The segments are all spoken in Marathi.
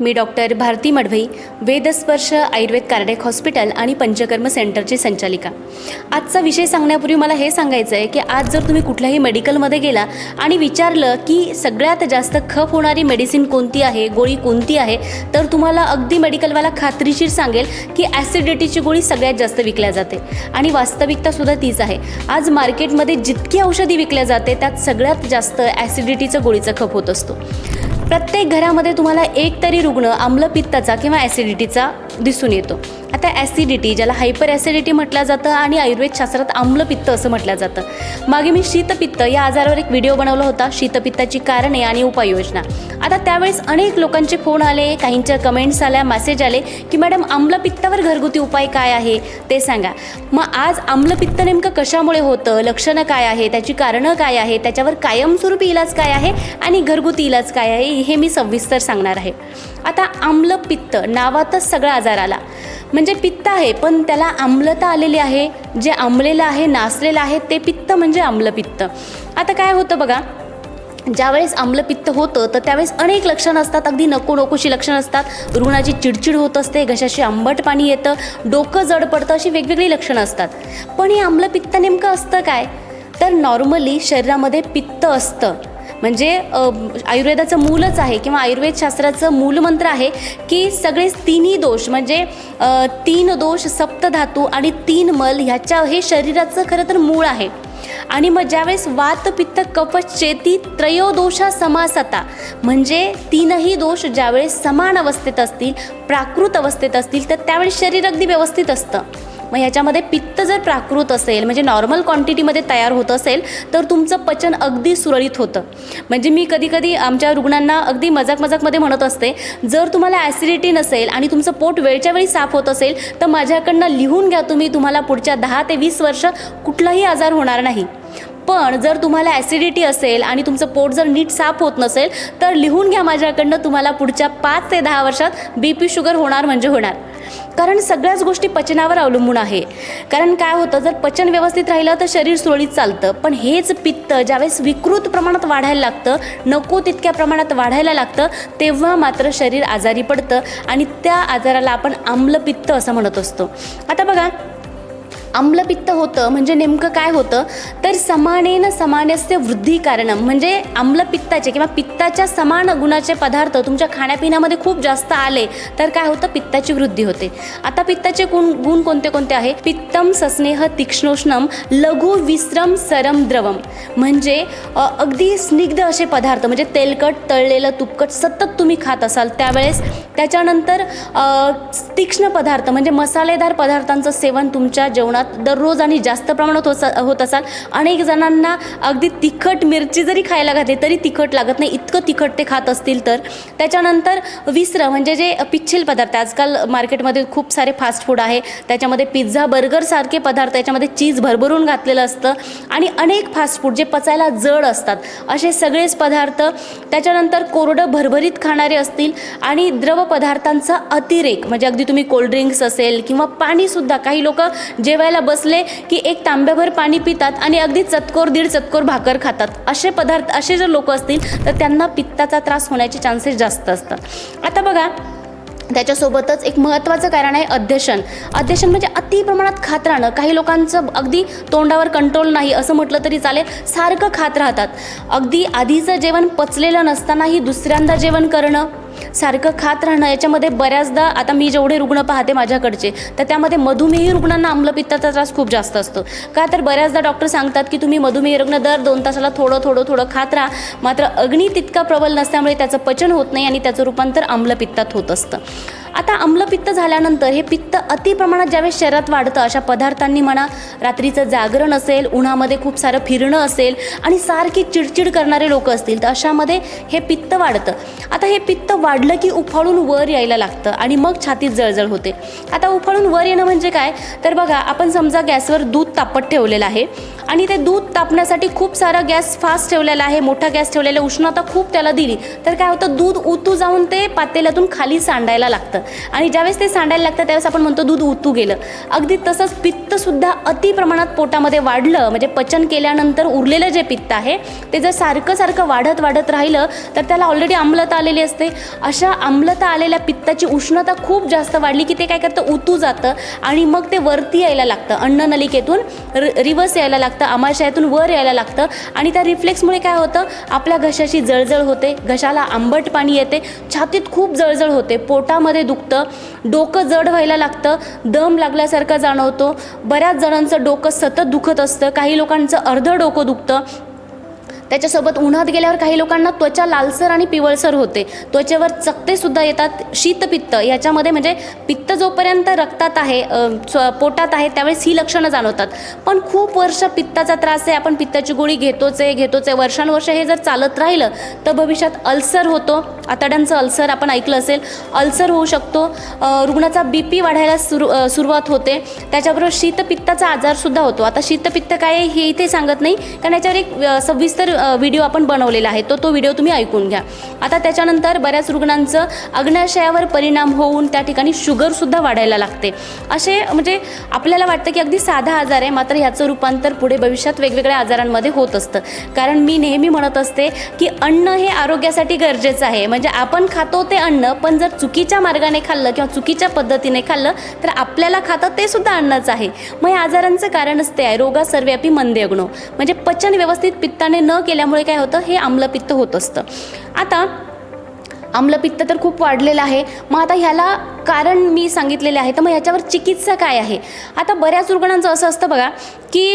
मी doctor Bharati Madvai Vedsparsh Ayurved cardiac hospital आणि पंचकर्म सेंटरची संचालिका. आजचा विषय सांगण्यापूर्वी मला हे सांगायचं आहे की आज जर तुम्ही कुठल्याही मेडिकलमध्ये गेला आणि विचारलं की सगळ्यात जास्त खप होणारी मेडिसिन कोणती आहे गोळी कोणती आहे तर तुम्हाला अगदी मेडिकलवाला खात्रीशीर सांगेल की ॲसिडिटीची गोळी सगळ्यात जास्त विकल्या जाते. आणि वास्तविकतासुद्धा तीच आहे. आज मार्केटमध्ये जितकी औषधी विकल्या जाते त्यात सगळ्यात जास्त ॲसिडिटीचं गोळीचा खप होत असतो. प्रत्येक घरामध्ये तुम्हाला एक तरी रुग्ण आम्लपित्ताचा किंवा ॲसिडिटीचा दिसून येतो. आता ॲसिडिटी ज्याला हायपर ॲसिडिटी म्हटलं जातं आणि आयुर्वेदशास्त्रात आम्लपित्त असं म्हटलं जातं. मागे मी शीतपित्त या आजारावर एक व्हिडिओ बनवला होता. शीतपित्ताची कारणे आणि उपाययोजना. आता त्यावेळेस अनेक लोकांचे फोन आले काहींच्या कमेंट्स आल्या मेसेज आले की मॅडम आम्लपित्तावर घरगुती उपाय काय आहे? ते सांगा. मग आज आम्लपित्त नेमकं कशामुळे होतं? लक्षणं काय आहे त्याची कारणं काय आहे त्याच्यावर कायमस्वरूपी इलाज काय आहे? आणि घरगुती इलाज काय आहे? हे मी सविस्तर सांगणार आहे. आता आम्लपित्त नावातच सगळा आजार आला म्हणजे पित्त आहे पण त्याला आम्लता आलेली आहे जे आंबलेलं आहे नासलेलं आहे ते पित्त म्हणजे आम्लपित्त आता काय होतं बघा ज्यावेळेस आम्लपित्त होतं तर त्यावेळेस अनेक लक्षणं असतात अगदी नको नकोशी लक्षणं असतात. रुग्णाची चिडचिड होत असते घशाशी आंबट पाणी येतं डोकं जड पडतं अशी वेगवेगळी लक्षणं असतात. पण हे आम्लपित्त नेमकं असतं काय? तर नॉर्मली शरीरामध्ये पित्त असतं. म्हणजे आयुर्वेदाचं मूलच आहे किंवा आयुर्वेदशास्त्राचं मूलमंत्र आहे की सगळे तिन्ही दोष म्हणजे तीन दोष सप्तधातू आणि तीन मल ह्याच्या हे शरीराचं खरं तर मूळ आहे. आणि मग ज्यावेळेस वात पित्त कफ चेती त्रयोदोषा समासता म्हणजे तीनही दोष ज्यावेळेस समान अवस्थेत असतील प्राकृत अवस्थेत असतील तर त्यावेळेस शरीर अगदी व्यवस्थित असतं. मग ह्याच्यामध्ये पित्त जर प्राकृत असेल म्हणजे नॉर्मल क्वांटिटीमध्ये तयार होत असेल तर तुमचं पचन अगदी सुरळीत होतं. म्हणजे मी कधी कधी आमच्या रुग्णांना अगदी मजाक मजाकमध्ये म्हणत असते जर तुम्हाला ॲसिडिटी नसेल आणि तुमचं पोट वेळच्या वेळी साफ होत असेल तर माझ्याकडनं लिहून घ्या तुम्ही तुम्हाला पुढच्या दहा ते वीस वर्ष कुठलाही आजार होणार नाही. पण जर तुम्हाला ॲसिडिटी असेल आणि तुमचं पोट जर नीट साफ होत नसेल तर लिहून घ्या माझ्याकडनं तुम्हाला पुढच्या पाच ते दहा वर्षात बी पी शुगर होणार म्हणजे होणार. कारण सगळ्याच गोष्टी पचनावर अवलंबून आहे. कारण काय होतं जर पचन व्यवस्थित राहिलं तर शरीर सुरळीत चालतं. पण हेच पित्त ज्यावेळेस विकृत प्रमाणात वाढायला लागतं नको तितक्या प्रमाणात वाढायला लागतं तेव्हा मात्र शरीर आजारी पडतं आणि त्या आजाराला आपण आम्लपित्त असं म्हणत असतो. आता बघा आम्लपित्त होतं म्हणजे नेमकं काय होतं? तर समानेन समानस्य वृद्धी कारणम म्हणजे आम्लपित्ताचे किंवा पित्ताच्या समान गुणाचे पदार्थ तुमच्या खाण्यापिण्यामध्ये खूप जास्त आले तर काय होतं? पित्ताची वृद्धी होते. आता पित्ताचे गुण गुण कोणते कोणते आहे? पित्तम सस्नेह तीक्ष्णोष्णम लघु विश्रम सरम द्रवम. म्हणजे अगदी स्निग्ध असे पदार्थ म्हणजे तेलकट तळलेलं तुपकट सतत तुम्ही खात असाल त्यावेळेस त्याच्यानंतर तीक्ष्ण पदार्थ म्हणजे मसालेदार पदार्थांचं सेवन तुमच्या जेवणात दररोज आणि जास्त प्रमाणात होत होत असाल. अनेक जणांना अगदी तिखट मिरची जरी खायला घातली तरी तिखट लागत नाही. इतकं तिखट ते खात असतील तर. त्याच्यानंतर विसरं म्हणजे जे पिच्छिल पदार्थ. आजकाल मार्केटमध्ये खूप सारे फास्ट फूड आहे. त्याच्यामध्ये पिझ्झा बर्गरसारखे पदार्थ. याच्यामध्ये चीज भरभरून घातलेलं असतं. आणि अनेक फास्ट फूड जे पचायला जड असतात. असे सगळेच पदार्थ त्याच्यानंतर कोरडं भरभरीत खाणारे असतील. आणि द्रव पदार्थांचा अतिरेक म्हणजे अगदी तुम्ही कोल्ड्रिंक्स असेल किंवा पाणीसुद्धा काही लोक जेवायला बसले की एक तांब्याभर पाणी पितात आणि अगदी चतकोर दीड चतकोर भाकर खातात. असे पदार्थ असे जर लोक असतील तर त्यांना पित्ताचा त्रास होण्याचे चान्सेस जास्त असतात. आता बघा त्याच्यासोबतच एक महत्त्वाचं कारण आहे अध्यशन अध्यशन म्हणजे अति प्रमाणात खात राहणं. काही लोकांचं अगदी तोंडावर कंट्रोल नाही असं म्हटलं तरी चालेल. सारखं खात राहतात. अगदी आधीचं जेवण पचलेलं नसतानाही दुसऱ्यांदा जेवण करणं सारखं खात राहणं याच्यामध्ये बऱ्याचदा आता मी जेवढे रुग्ण पाहते माझ्याकडचे तर त्यामध्ये मधुमेही रुग्णांना आम्लपित्ताचा त्रास खूप जास्त असतो. का तर बऱ्याचदा डॉक्टर सांगतात की तुम्ही मधुमेही रुग्ण दर दोन तासाला थोडं थोडं थोडं खात राहा. मात्र अग्नी तितका प्रबल नसल्यामुळे त्याचं पचन होत नाही आणि त्याचं रूपांतर आम्लपित्तात होत असतं. आता आम्लपित्त झाल्यानंतर हे पित्त अति प्रमाणात ज्यावेळेस शरीरात वाढतं अशा पदार्थांनी म्हणा रात्रीचं जागरण असेल उन्हामध्ये खूप सारं फिरणं असेल आणि सारखी चिडचिड करणारे लोक असतील तर अशामध्ये हे पित्त वाढतं. आता हे पित्त वाढलं की उफाळून वर यायला लागतं आणि मग छातीत जळजळ होते. आता उफाळून वर येणं म्हणजे काय? तर बघा आपण समजा गॅसवर दूध तापत ठेवलेलं आहे आणि ते दूध तापण्यासाठी खूप सारा गॅस फास्ट ठेवलेला आहे मोठा गॅस ठेवलेला आहे, उष्णता खूप त्याला दिली तर काय होतं? दूध उतू जाऊन ते पातेल्यातून खाली सांडायला लागतं. आणि ज्यावेळेस ते सांडायला लागतं त्यावेळेस आपण म्हणतो दूध उतू गेलं. अगदी तसंच पित्तसुद्धा अति प्रमाणात पोटामध्ये वाढलं म्हणजे पचन केल्यानंतर उरलेलं जे पित्त आहे ते जर सारखं सारखं वाढत वाढत राहिलं तर त्याला ऑलरेडी आम्लता आलेली असते. अशा आम्लता आलेल्या पित्ताची उष्णता खूप जास्त वाढली की ते काय करतं? उतू जातं आणि मग ते वरती यायला लागतं. अन्ननलिकेतून र रिवर्स यायला लागतं आमाशयातून वर यायला लागतं आणि त्या रिफ्लेक्समुळे काय होतं? आपल्या घशाशी जळजळ होते घशाला आंबट पाणी येते छातीत खूप जळजळ होते पोटामध्ये दुखतं. डोकं जड व्हायला लागतं. दम लागल्यासारखं जाणवतो. बऱ्याच जणांचं डोकं सतत दुखत असतं. काही लोकांचं अर्धं डोकं दुखतं. त्याच्यासोबत उन्हात गेल्यावर काही लोकांना त्वचा लालसर आणि पिवळसर होते. त्वचेवर चकतेसुद्धा येतात. शीतपित्त याच्यामध्ये म्हणजे पित्त जोपर्यंत रक्तात आहे पोटात आहे त्यावेळेस ही लक्षणं जाणवतात. पण खूप वर्ष पित्ताचा त्रास आहे. आपण पित्ताची गोळी घेतोच आहे घेतोच आहे. वर्षानुवर्ष हे जर चालत राहिलं तर भविष्यात अल्सर होतो. आतड्यांचं अल्सर आपण ऐकलं असेल. अल्सर होऊ शकतो. रुग्णाचा बी पी वाढायला सुरू सुरुवात होते. त्याच्याबरोबर शीतपित्ताचा आजारसुद्धा होतो. आता शीतपित्त काय हे इथे सांगत नाही. कारण याच्यावर एक सविस्तर व्हिडिओ आपण बनवलेला आहे. तो तो व्हिडिओ तुम्ही ऐकून घ्या. आता त्याच्यानंतर बऱ्याच रुग्णांचं अग्नाशयावर परिणाम होऊन त्या ठिकाणी शुगरसुद्धा वाढायला लागते. असे म्हणजे आपल्याला वाटतं की अगदी साधा आजार आहे मात्र ह्याचं रूपांतर पुढे भविष्यात वेगवेगळ्या आजारांमध्ये होत असतं. कारण मी नेहमी म्हणत असते की अन्न हे आरोग्यासाठी गरजेचं आहे. म्हणजे आपण खातो ते अन्न पण जर चुकीच्या मार्गाने खाल्लं किंवा चुकीच्या पद्धतीने खाल्लं तर आपल्याला खातं ते सुद्धा अन्नच आहे. मग या आजारांचं कारणच ते आहे रोगा सर्व्यापी मंदेगणो म्हणजे पचन व्यवस्थित पित्ताने न केल्यामुळे काय होतं? हे आम्लपित्त होत असतं. आता आम्लपित्त तर खूप वाढलेलं आहे. मग आता ह्याला कारण मी सांगितलेले आहे. तर मग ह्याच्यावर चिकित्सा काय आहे? आता बऱ्याच रुग्णांचं असं असतं बघा की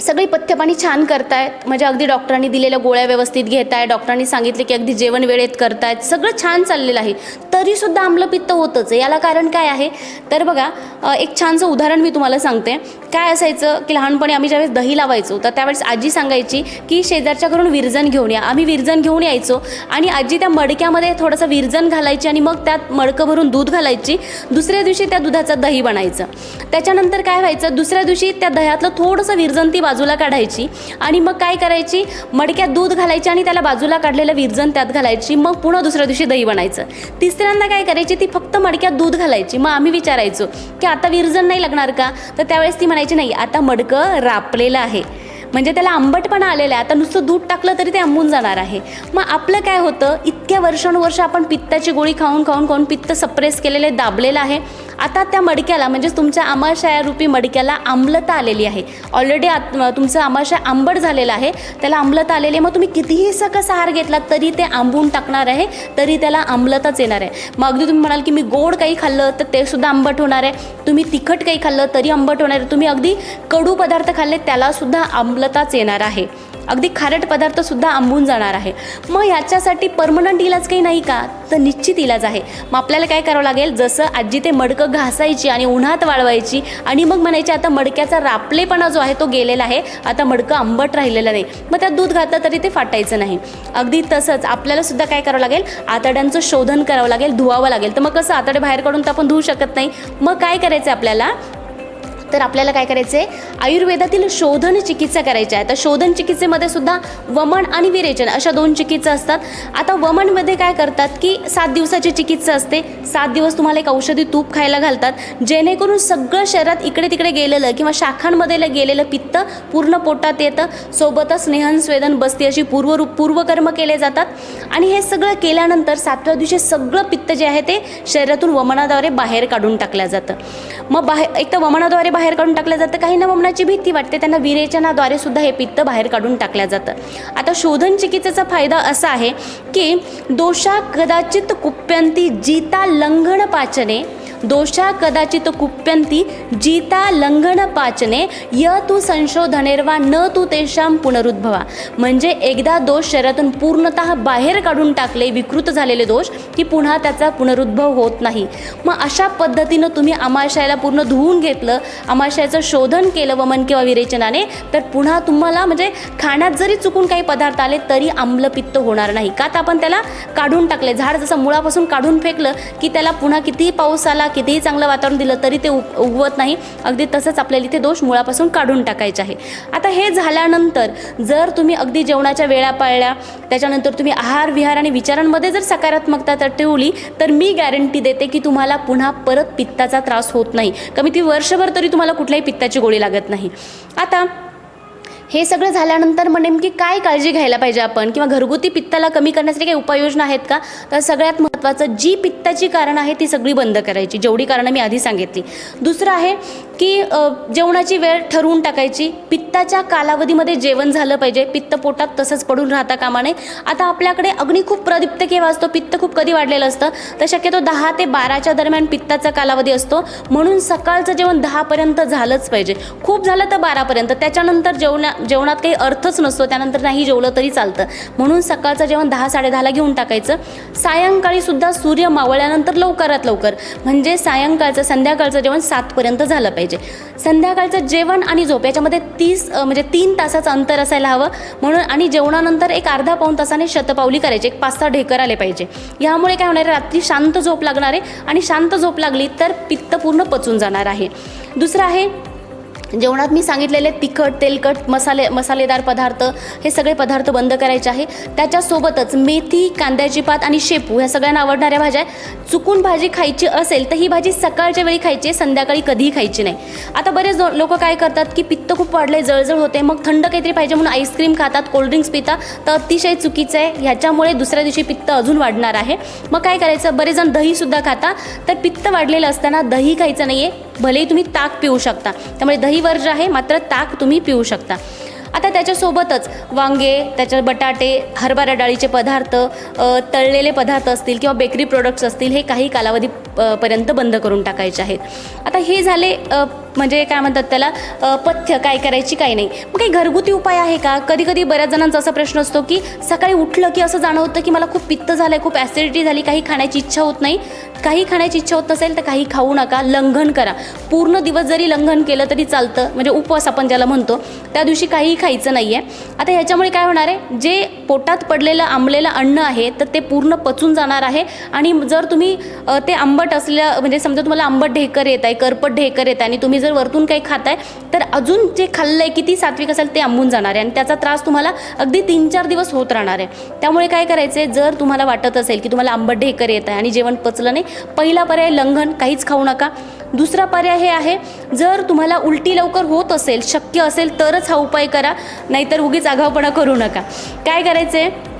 सगळी पथ्यपाणी छान करतायत. म्हणजे अगदी डॉक्टरांनी दिलेल्या गोळ्या व्यवस्थित घेत आहे डॉक्टरांनी सांगितले की अगदी जेवण वेळेत करतायत. सगळं छान चाललेलं आहे. तरीसुद्धा आम्लपित्त होतंच आहे. याला कारण काय आहे? तर बघा एक छानसं उदाहरण मी तुम्हाला सांगते. काय असायचं की लहानपणी आम्ही ज्यावेळेस दही लावायचो तर त्यावेळेस आजी सांगायची की शेजारच्या घरून विरजण घेऊन या. आम्ही विरजण घेऊन यायचो आणि आजी त्या मडक्यामध्ये थोडंसं विरजण घालायची आणि मग त्यात मडकं भरून दूध घालायची. दुसऱ्या दिवशी त्या दुधाचं दही बनायचं. त्याच्यानंतर काय व्हायचं? दुसऱ्या दिवशी त्या दह्यातलं थोडंसं विरजण ती बाजूला काढायची आणि मग काय करायची? मडक्यात दूध घालायची आणि त्याला बाजूला काढलेलं विरजण त्यात घालायची. मग पुन्हा दुसऱ्या दिवशी दही बनायचं. तिसऱ्यांदा काय करायची? ती फक्त मडक्यात दूध घालायची. मग आम्ही विचारायचो की आता विरजण नाही लागणार का? तर त्यावेळेस ती म्हणायची नाही आता मडकं रापलेलं आहे. म्हणजे त्याला आंबटपणा आलेला आहे. आता नुसतं दूध टाकलं तरी ते आंबून जाणार आहे. मग आपलं काय होतं? इतक्या वर्षानुवर्ष आपण पित्ताची गोळी खाऊन खाऊन खाऊन पित्त सप्रेस केलेले दाबलेलं आहे. आता त्या मडक्याला म्हणजेच तुमच्या आमाशयारूपी मडक्याला आम्लता आलेली आहे. ऑलरेडी आत तुमचं आमाशय आंबट झालेलं आहे. त्याला आम्लता आलेली आहे. मग तुम्ही कितीही सकस आहार घेतला तरी ते आंबून टाकणार आहे तरी त्याला आम्लताच येणार आहे. मग अगदी तुम्ही म्हणाल की मी गोड काही खाल्लं तर ते सुद्धा आंबट होणार आहे. तुम्ही तिखट काही खाल्लं तरी आंबट होणार आहे. तुम्ही अगदी कडू पदार्थ खाल्ले त्यालासुद्धा आम्लताच येणार आहे. अगदी खारट पदार्थसुद्धा आंबून जाणार आहे. मग याच्यासाठी परमनंट इलाज काही नाही का? तर निश्चित इलाज आहे. मग आपल्याला काय करावं लागेल? जसं आजी ते मडकं घासायची आणि उन्हात वाळवायची आणि मग म्हणायची आता मडक्याचा रापलेपणा जो आहे तो गेलेला आहे. आता मडकं आंबट राहिलेलं नाही. मग त्यात दूध घातलं तरी ते फाटायचं नाही. अगदी तसंच आपल्याला सुद्धा काय करावं लागेल? आतड्यांचं शोधन करावं लागेल धुवावं लागेल. तर मग कसं? आतडे बाहेर काढून तर आपण धुवू शकत नाही. मग काय करायचं आपल्याला? तर आपल्याला काय करायचं आहे आयुर्वेदातील शोधन चिकित्सा करायची आहे तर शोधन चिकित्सेमध्ये सुद्धा वमन आणि विरेचन अशा दोन चिकित्सा असतात. आता वमनमध्ये काय करतात की सात दिवसाची चिकित्सा असते. सात दिवस तुम्हाला एक औषधी तूप खायला घालतात. जेणेकरून सगळं शरीरात इकडे तिकडे गेलेलं किंवा शाखांमध्ये गेलेलं पित्त पूर्ण पोटात येतं. सोबतच स्नेहन स्वेदन बसती अशी पूर्व पूर्वकर्म केले जातात. आणि हे सगळं केल्यानंतर सातव्या दिवशी सगळं पित्त जे आहे ते शरीरातून वमनाद्वारे बाहेर काढून टाकलं जातं. मग बाहेर एक तर वमनाद्वारे बाहेर बाहेर काढून टाकलं जातं. काहींना वमनाची भीती वाटते. त्यांना विरेचनाद्वारे सुद्धा हे पित्त बाहेर काढून टाकलं जातं. आता शोधन चिकित्सेचा फायदा असा आहे की दोषा कदाचित कुप्यंती जीता लंघन पाचने दोषा कदाचित कुप्यंती जीता लंघन पाचने य तू संशोधनेर्वा न तू तेषाम पुनरुद्भवा. म्हणजे एकदा दोष शरीरातून पूर्णतः बाहेर काढून टाकले विकृत झालेले दोष की पुन्हा त्याचा पुनरुद्भव होत नाही. मग अशा पद्धतीनं तुम्ही आमाशयाला पूर्ण धुवून घेतलं आमाशयाचं शोधन केलं वमन किंवा विरेचनाने तर पुन्हा तुम्हाला म्हणजे खाण्यात जरी चुकून काही पदार्थ आले तरी आम्लपित्त होणार नाही. का तर आपण त्याला काढून टाकले. झाड जसं मुळापासून काढून फेकलं की त्याला पुन्हा किती पाऊस आला कितीही चांगलं वातावरण दिलं तरी ते उग उगवत नाही. अगदी तसंच आपल्याला इथे दोष मुळापासून काढून टाकायचे आहे. आता हे झाल्यानंतर जर तुम्ही अगदी जेवणाच्या वेळा पाळल्या त्याच्यानंतर तुम्ही आहार विहार आणि विचारांमध्ये जर सकारात्मकता तर ठेवली तर मी गॅरंटी देते की तुम्हाला पुन्हा परत पित्ताचा त्रास होत नाही. कमी ती वर्षभर तरी तुम्हाला कुठल्याही पित्ताची गोळी लागत नाही. आता हे सगळं झाल्यानंतर मग नेमकी काय काळजी घ्यायला पाहिजे आपण? किंवा घरगुती पित्ताला कमी करण्यासाठी काही उपाययोजना आहेत का? तर सगळ्यात महत्त्वाचं जी पित्ताची कारणं आहेत ती सगळी बंद करायची. जेवढी कारणं मी आधी सांगितली. दुसरं आहे की जेवणाची वेळ ठरवून टाकायची. पित्ताच्या कालावधीमध्ये जेवण झालं पाहिजे. पित्त पोटात तसंच पडून राहता कामा नये. आता आपल्याकडे अग्नी खूप प्रदीप्त केव्हा असतो. पित्त खूप कधी वाढलेलं असतं? तर शक्यतो दहा ते बाराच्या दरम्यान पित्ताचा कालावधी असतो. म्हणून सकाळचं जेवण दहापर्यंत झालंच पाहिजे. खूप झालं तर बारापर्यंत. त्याच्यानंतर जेवणा जेवणात काही अर्थच नसतो त्यानंतर नाही जेवलं तरी चालतं. म्हणून सकाळचं जेवण दहा साडेदहाला घेऊन टाकायचं. सायंकाळी सुद्धा सूर्य मावळल्यानंतर लवकरात लवकर. म्हणजे सायंकाळचं संध्याकाळचं जेवण सातपर्यंत झालं पाहिजे. संध्याकाळचं जेवण आणि झोप याच्यामध्ये तीस म्हणजे तीन तासाचं अंतर असायला हवं. म्हणून आणि जेवणानंतर एक अर्धा पाऊण तासाने शतपावली करायची. एक पाच सहा ढेकर आले पाहिजे. यामुळे काय होणार आहे? रात्री शांत झोप लागणार आहे आणि शांत झोप लागली तर पित्त पूर्ण पचून जाणार आहे. दुसरं आहे जेवणात मी सांगितलेले तिखट तेलकट मसाले मसालेदार पदार्थ हे सगळे पदार्थ बंद करायचे आहे. त्याच्यासोबतच मेथी कांद्याची पात आणि शेपू ह्या सगळ्यांना आवडणाऱ्या भाज्या आहे चुकून भाजी खायची असेल तर ही भाजी सकाळच्या वेळी खायची आहे, संध्याकाळी कधीही खायची नाही. आता बरेच लोक काय करतात की पित्त खूप वाढले जळजळ होते मग थंड काहीतरी पाहिजे म्हणून आईस्क्रीम खातात कोल्ड्रिंक्स पितात तर अतिशय चुकीचं आहे. ह्याच्यामुळे दुसऱ्या दिवशी पित्त अजून वाढणार आहे. मग काय करायचं? बरेच जण दहीसुद्धा खाता. तर पित्त वाढलेलं असताना दही खायचं नाही आहे भलेही तुम्ही ताक पिऊ शकता. त्यामुळे दही वर्ज आहे मात्र ताक तुम्ही पिऊ शकता. आता त्याच्यासोबतच वांगे त्याच्या बटाटे हरभरा डाळीचे पदार्थ तळलेले पदार्थ असतील किंवा बेकरी प्रोडक्ट्स असतील हे काही कालावधी पर्यंत बंद करून टाकायचे आहेत. आता हे झाले म्हणजे काय म्हणतात त्याला पथ्य काय करायची काय नाही. मग काही घरगुती उपाय आहे का? कधी कधी बऱ्याच जणांचा असा प्रश्न असतो की सकाळी उठलं की असं जाणवतं की मला खूप पित्त झालं आहे खूप ॲसिडिटी झाली काही खाण्याची इच्छा होत नाही. काही खाण्याची इच्छा होत नसेल तर काही खाऊ नका लंघन करा. पूर्ण दिवस जरी लंघन केलं तरी चालतं. म्हणजे उपवास आपण ज्याला म्हणतो त्या दिवशी काहीही खायचं नाही आहे आता ह्याच्यामुळे काय होणार आहे? जे पोटात पडलेलं आंबलेलं अन्न आहे तर ते पूर्ण पचून जाणार आहे. आणि जर तुम्ही ते आंबट असल्या म्हणजे समजा तुम्हाला आंबट ढेकर येत आहे करपट ढेकर येत आहे आणि तुम्ही जर वरतून काही खाताय तर अजून जे खाल्लं आहे किती सात्विक असेल ते आंबून जाणार आहे. आणि त्याचा त्रास तुम्हाला अगदी तीन चार दिवस होत राहणार आहे. त्यामुळे काय करायचं आहे जर तुम्हाला वाटत असेल की तुम्हाला आंबट ढेकर येत आहे आणि जेवण पचलं नाही पहिला पर्याय लंघन काहीच खाऊ नका. दुसरा पर्याय हे आहे जर तुम्हाला उलटी लवकर होत असेल शक्य असेल तरच हा उपाय करा नाहीतर उगीच आघावपणा करू नका. काय करायचं? आहे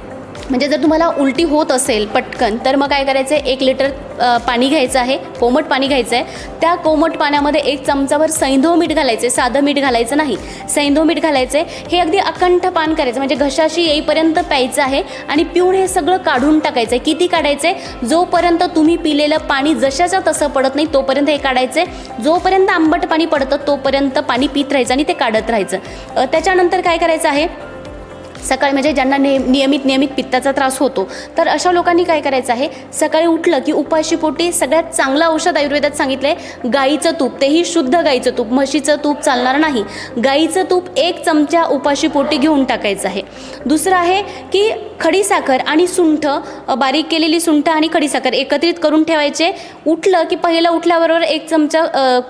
म्हणजे जर तुम्हाला उलटी होत असेल पटकन तर मग काय करायचं? आहे एक लिटर पाणी घ्यायचं आहे कोमट पाणी घ्यायचं आहे. त्या कोमट पाण्यामध्ये एक चमचाभर सैंधव मीठ घालायचं आहे साधं मीठ घालायचं नाही. सैंधव मीठ घालायचं आहे हे अगदी अकंठ पान करायचं म्हणजे घशाशी येईपर्यंत प्यायचं आहे आणि पिऊन हे सगळं काढून टाकायचं आहे. किती काढायचं? आहे जोपर्यंत तुम्ही पिलेलं पाणी जशाचं तसं पडत नाही तोपर्यंत हे काढायचं. आहे जोपर्यंत आंबट पाणी पडतं तोपर्यंत पाणी पित राहायचं आणि ते काढत राहायचं. त्याच्यानंतर काय करायचं आहे? सकाळी म्हणजे ज्यांना नेह नियमित नियमित पित्ताचा त्रास होतो तर अशा लोकांनी काय करायचं आहे? सकाळी उठलं की उपाशी पोटी सगळ्यात चांगलं औषध आयुर्वेदात सांगितलं आहे गाईचं तूप. तेही शुद्ध गाईचं तूप. म्हशीचं तूप चालणार नाही. गाईचं तूप एक चमचा उपाशी पोटी घेऊन टाकायचं आहे. दुसरं आहे की खडीसाखर आणि सुंठ बारीक केलेली सुंठ आणि खडीसाखर एकत्रित करून ठेवायचे. उठलं की पहिलं उठल्याबरोबर एक चमचा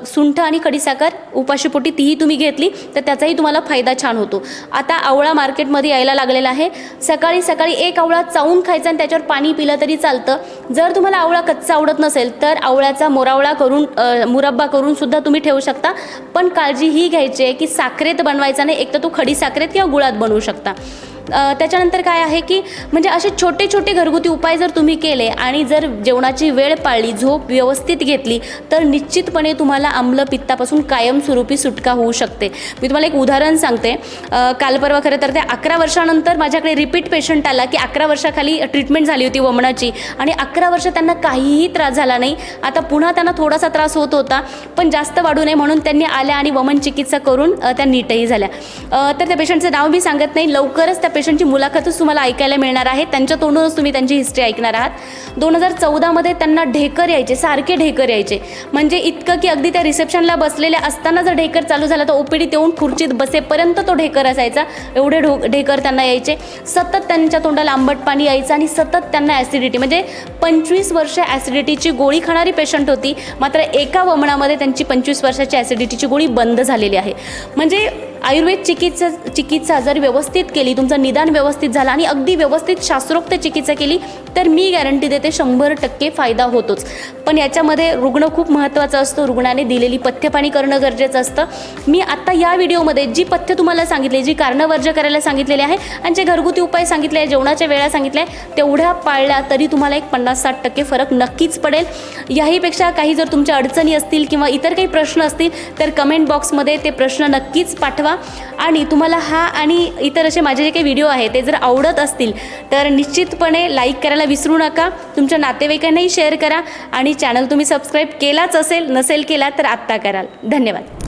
सुंठ आणि खडीसाखर उपाशीपोटी तीही तुम्ही घेतली तर त्याचाही तुम्हाला फायदा छान होतो. आता आवळा मार्केटमध्ये यायला लागलेला आहे. सकाळी सकाळी एक आवळा चावून खायचा आणि त्याच्यावर पाणी पिलं तरी चालतं. जर तुम्हाला आवळा कच्चा आवडत नसेल तर आवळ्याचा मोरावळा करून मुरब्बा करून सुद्धा तुम्ही ठेवू शकता. पण काळजी ही घ्यायची आहे की साखरेत बनवायचा नाही. एक तर तो खडी साखरेत किंवा गुळात बनवू शकता. त्याच्यानंतर काय आहे की म्हणजे असे छोटे छोटे घरगुती उपाय जर तुम्ही केले आणि जर जेवणाची वेळ पाळली झोप व्यवस्थित घेतली तर निश्चितपणे तुम्हाला आम्ल पित्तापासून कायमस्वरूपी सुटका होऊ शकते. मी तुम्हाला एक उदाहरण सांगते. काल परवा खरं तर ते अकरा वर्षानंतर माझ्याकडे रिपीट पेशंट आला की अकरा वर्षाखाली ट्रीटमेंट झाली होती वमनाची आणि अकरा वर्ष त्यांना काहीही त्रास झाला नाही. आता पुन्हा त्यांना थोडासा त्रास होत होता पण जास्त वाढू नये म्हणून त्यांनी आल्या आणि वमन चिकित्सा करून त्या नीटही झाल्या. तर त्या पेशंटचं नाव मी सांगत नाही. लवकरच त्या पेशंटची मुलाखतच तुम्हाला ऐकायला मिळणार आहे. त्यांच्या तोंडूनच तुम्ही त्यांची हिस्ट्री ऐकणार आहात. दोन हजार चौदामध्ये त्यांना ढेकर यायचे सारखे ढेकर यायचे. म्हणजे इतकं की अगदी त्या रिसेप्शनला बसलेल्या असताना जर ढेकर चालू झाला तर ओपीडीत येऊन खुर्चीत बसेपर्यंत तो ढेकर असायचा. एवढे ढो ढेकर त्यांना यायचे. सतत त्यांच्या तोंडाला आंबट पाणी यायचं आणि सतत त्यांना ॲसिडिटी म्हणजे पंचवीस वर्ष ॲसिडिटीची गोळी खाणारी पेशंट होती. मात्र एका वमनामध्ये त्यांची पंचवीस वर्षाची ॲसिडिटीची गोळी बंद झालेली आहे. म्हणजे आयुर्वेद चिकित्सा चिकित्सा जर व्यवस्थित केली तुमचं निदान व्यवस्थित झालं आणि अगदी व्यवस्थित शास्त्रोक्त चिकित्सा केली तर मी गॅरंटी देते शंभर टक्के फायदा होतोच. पण याच्यामध्ये रुग्ण खूप महत्त्वाचा असतो. रुग्णाने दिलेली पथ्यपाणी करणं गरजेचं असतं. मी आत्ता या व्हिडिओमध्ये जी पथ्य तुम्हाला सांगितली जी कारणं वर्ज करायला सांगितलेली आहे आणि जे घरगुती उपाय सांगितले आहे जेवणाच्या वेळा सांगितल्या आहे तेवढ्या पाळल्या तरी तुम्हाला एक पन्नास साठ टक्के फरक नक्कीच पडेल. याहीपेक्षा काही जर तुमच्या अडचणी असतील किंवा इतर काही प्रश्न असतील तर कमेंट बॉक्समध्ये ते प्रश्न नक्कीच पाठवा. आणि तुम्हाला हा आणि इतर असे माझे जे काही व्हिडिओ आहे ते जर आवडत असतील तर निश्चितपणे लाईक करायला विसरू नका. तुमच्या नातेवाईकांनाही शेअर करा आणि चॅनल तुम्ही सबस्क्राईब केलाच असेल नसेल केला तर आत्ता कराल. धन्यवाद.